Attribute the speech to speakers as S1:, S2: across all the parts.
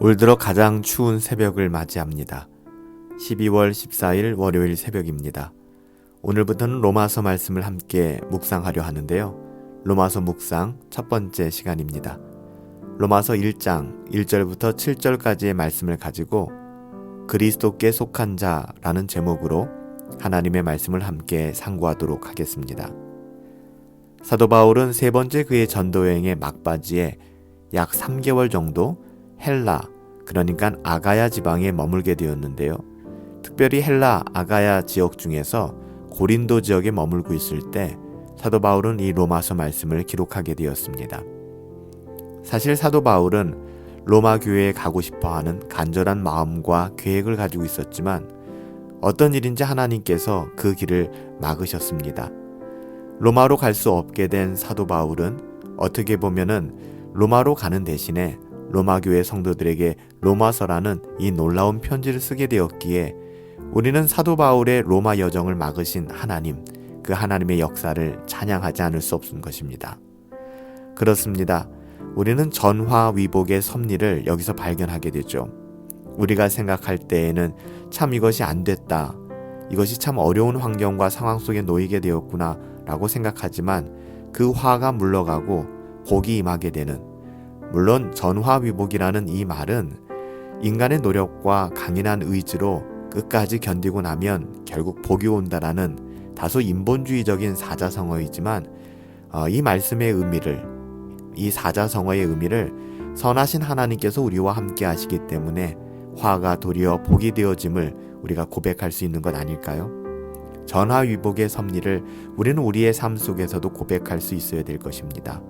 S1: 올 들어 가장 추운 새벽을 맞이합니다. 12월 14일 월요일 새벽입니다. 오늘부터는 로마서 말씀을 함께 묵상하려 하는데요. 로마서 묵상 첫 번째 시간입니다. 로마서 1장 1절부터 7절까지의 말씀을 가지고 그리스도께 속한 자라는 제목으로 하나님의 말씀을 함께 상고하도록 하겠습니다. 사도 바울은 세 번째 그의 전도 여행의 막바지에 약 3개월 정도 헬라, 그러니까 아가야 지방에 머물게 되었는데요. 특별히 헬라 아가야 지역 중에서 고린도 지역에 머물고 있을 때 사도 바울은 이 로마서 말씀을 기록하게 되었습니다. 사실 사도 바울은 로마 교회에 가고 싶어 하는 간절한 마음과 계획을 가지고 있었지만 어떤 일인지 하나님께서 그 길을 막으셨습니다. 로마로 갈 수 없게 된 사도 바울은 어떻게 보면은 로마로 가는 대신에 로마 교회 성도들에게 로마서라는 이 놀라운 편지를 쓰게 되었기에 우리는 사도 바울의 로마 여정을 막으신 하나님, 그 하나님의 역사를 찬양하지 않을 수 없는 것입니다. 그렇습니다. 우리는 전화 위복의 섭리를 여기서 발견하게 되죠. 우리가 생각할 때에는 참 이것이 안 됐다. 이것이 참 어려운 환경과 상황 속에 놓이게 되었구나 라고 생각하지만 그 화가 물러가고 복이 임하게 되는 물론 전화위복이라는 이 말은 인간의 노력과 강인한 의지로 끝까지 견디고 나면 결국 복이 온다라는 다소 인본주의적인 사자성어이지만 어, 이 말씀의 의미를 이 사자성어의 의미를 선하신 하나님께서 우리와 함께 하시기 때문에 화가 도리어 복이 되어짐을 우리가 고백할 수 있는 것 아닐까요? 전화위복의 섭리를 우리는 우리의 삶 속에서도 고백할 수 있어야 될 것입니다.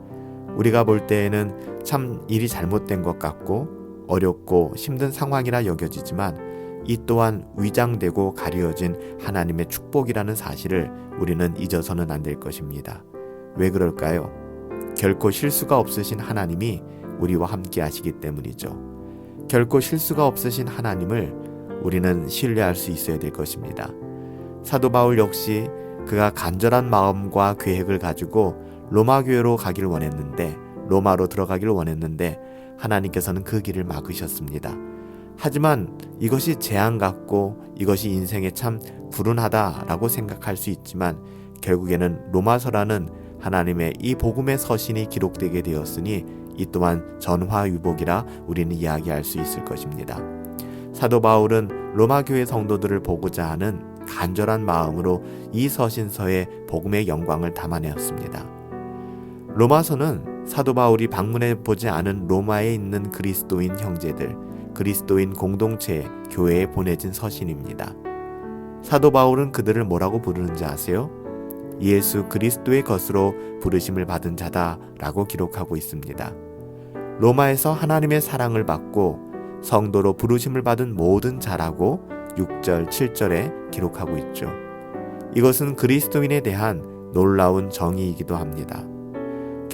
S1: 우리가 볼 때에는 참 일이 잘못된 것 같고 어렵고 힘든 상황이라 여겨지지만 이 또한 위장되고 가려진 하나님의 축복이라는 사실을 우리는 잊어서는 안 될 것입니다. 왜 그럴까요? 결코 실수가 없으신 하나님이 우리와 함께 하시기 때문이죠. 결코 실수가 없으신 하나님을 우리는 신뢰할 수 있어야 될 것입니다. 사도 바울 역시 그가 간절한 마음과 계획을 가지고 로마 교회로 가길 원했는데 로마로 들어가길 원했는데 하나님께서는 그 길을 막으셨습니다. 하지만 이것이 재앙 같고 이것이 인생에 참 불운하다라고 생각할 수 있지만 결국에는 로마서라는 하나님의 이 복음의 서신이 기록되게 되었으니 이 또한 전화위복이라 우리는 이야기할 수 있을 것입니다. 사도 바울은 로마 교회 성도들을 보고자 하는 간절한 마음으로 이 서신서에 복음의 영광을 담아내었습니다. 로마서는 사도 바울이 방문해 보지 않은 로마에 있는 그리스도인 형제들, 그리스도인 공동체 교회에 보내진 서신입니다. 사도 바울은 그들을 뭐라고 부르는지 아세요? 예수 그리스도의 것으로 부르심을 받은 자다라고 기록하고 있습니다. 로마에서 하나님의 사랑을 받고 성도로 부르심을 받은 모든 자라고 6절, 7절에 기록하고 있죠. 이것은 그리스도인에 대한 놀라운 정의이기도 합니다.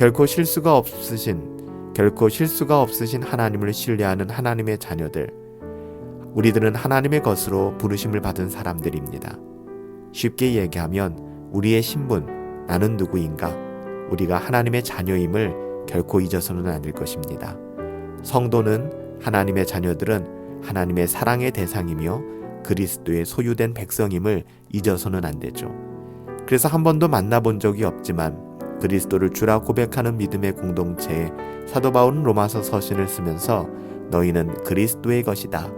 S1: 결코 실수가 없으신, 결코 실수가 없으신 하나님을 신뢰하는 하나님의 자녀들, 우리들은 하나님의 것으로 부르심을 받은 사람들입니다. 쉽게 얘기하면 우리의 신분, 나는 누구인가, 우리가 하나님의 자녀임을 결코 잊어서는 안될 것입니다. 성도는 하나님의 자녀들은 하나님의 사랑의 대상이며 그리스도의 소유된 백성임을 잊어서는 안 되죠. 그래서 한 번도 만나본 적이 없지만 그리스도를 주라 고백하는 믿음의 공동체에 사도 바울은 로마서 서신을 쓰면서 너희는 그리스도의 것이다.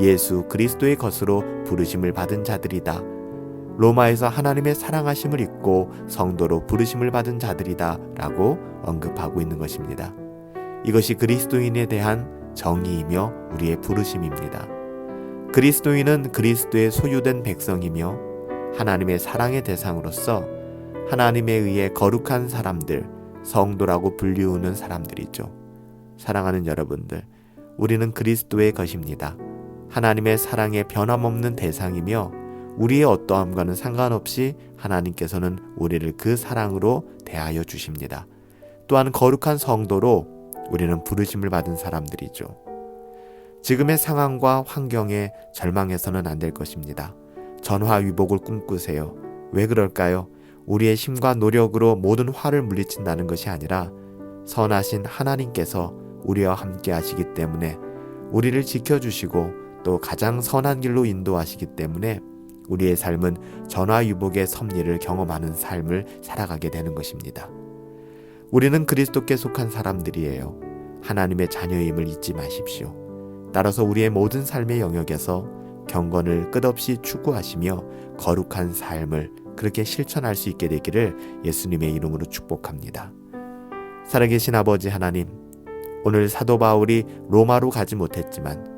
S1: 예수 그리스도의 것으로 부르심을 받은 자들이다. 로마에서 하나님의 사랑하심을 입고 성도로 부르심을 받은 자들이다. 라고 언급하고 있는 것입니다. 이것이 그리스도인에 대한 정의이며 우리의 부르심입니다. 그리스도인은 그리스도의 소유된 백성이며 하나님의 사랑의 대상으로서 하나님에 의해 거룩한 사람들, 성도라고 불리우는 사람들이죠. 사랑하는 여러분들, 우리는 그리스도의 것입니다. 하나님의 사랑의 변함없는 대상이며 우리의 어떠함과는 상관없이 하나님께서는 우리를 그 사랑으로 대하여 주십니다. 또한 거룩한 성도로 우리는 부르심을 받은 사람들이죠. 지금의 상황과 환경에 절망해서는 안 될 것입니다. 전화위복을 꿈꾸세요. 왜 그럴까요? 우리의 힘과 노력으로 모든 화를 물리친다는 것이 아니라 선하신 하나님께서 우리와 함께 하시기 때문에 우리를 지켜주시고 또 가장 선한 길로 인도하시기 때문에 우리의 삶은 전화유복의 섭리를 경험하는 삶을 살아가게 되는 것입니다. 우리는 그리스도께 속한 사람들이에요. 하나님의 자녀임을 잊지 마십시오. 따라서 우리의 모든 삶의 영역에서 경건을 끝없이 추구하시며 거룩한 삶을 그렇게 실천할 수 있게 되기를 예수님의 이름으로 축복합니다. 살아계신 아버지 하나님, 오늘 사도 바울이 로마로 가지 못했지만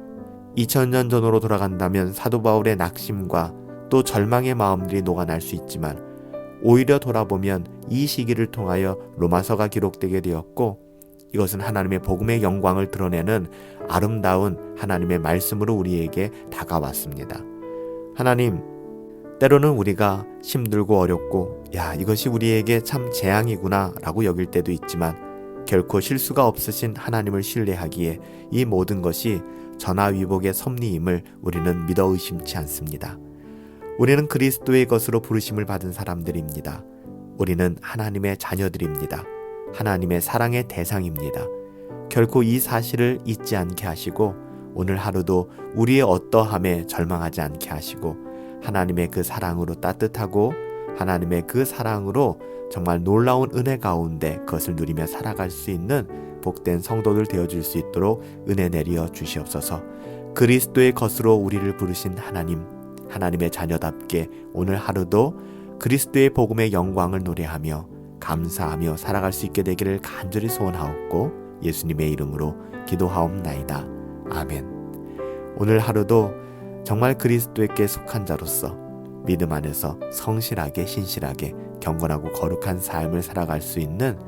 S1: 2000년 전으로 돌아간다면 사도 바울의 낙심과 또 절망의 마음들이 녹아날 수 있지만 오히려 돌아보면 이 시기를 통하여 로마서가 기록되게 되었고 이것은 하나님의 복음의 영광을 드러내는 아름다운 하나님의 말씀으로 우리에게 다가왔습니다. 하나님, 때로는 우리가 힘들고 어렵고, 야, 이것이 우리에게 참 재앙이구나 라고 여길 때도 있지만, 결코 실수가 없으신 하나님을 신뢰하기에 이 모든 것이 전화위복의 섭리임을 우리는 믿어 의심치 않습니다. 우리는 그리스도의 것으로 부르심을 받은 사람들입니다. 우리는 하나님의 자녀들입니다. 하나님의 사랑의 대상입니다. 결코 이 사실을 잊지 않게 하시고 오늘 하루도 우리의 어떠함에 절망하지 않게 하시고 하나님의 그 사랑으로 따뜻하고 하나님의 그 사랑으로 정말 놀라운 은혜 가운데 그것을 누리며 살아갈 수 있는 복된 성도들 되어줄 수 있도록 은혜 내리어 주시옵소서. 그리스도의 것으로 우리를 부르신 하나님, 하나님의 자녀답게 오늘 하루도 그리스도의 복음의 영광을 노래하며 감사하며 살아갈 수 있게 되기를 간절히 소원하옵고 예수님의 이름으로 기도하옵나이다. 아멘. 오늘 하루도 정말 그리스도에게 속한 자로서 믿음 안에서 성실하게 신실하게 경건하고 거룩한 삶을 살아갈 수 있는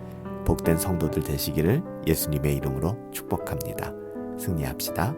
S1: 복된 성도들 되시기를 예수님의 이름으로 축복합니다. 승리합시다.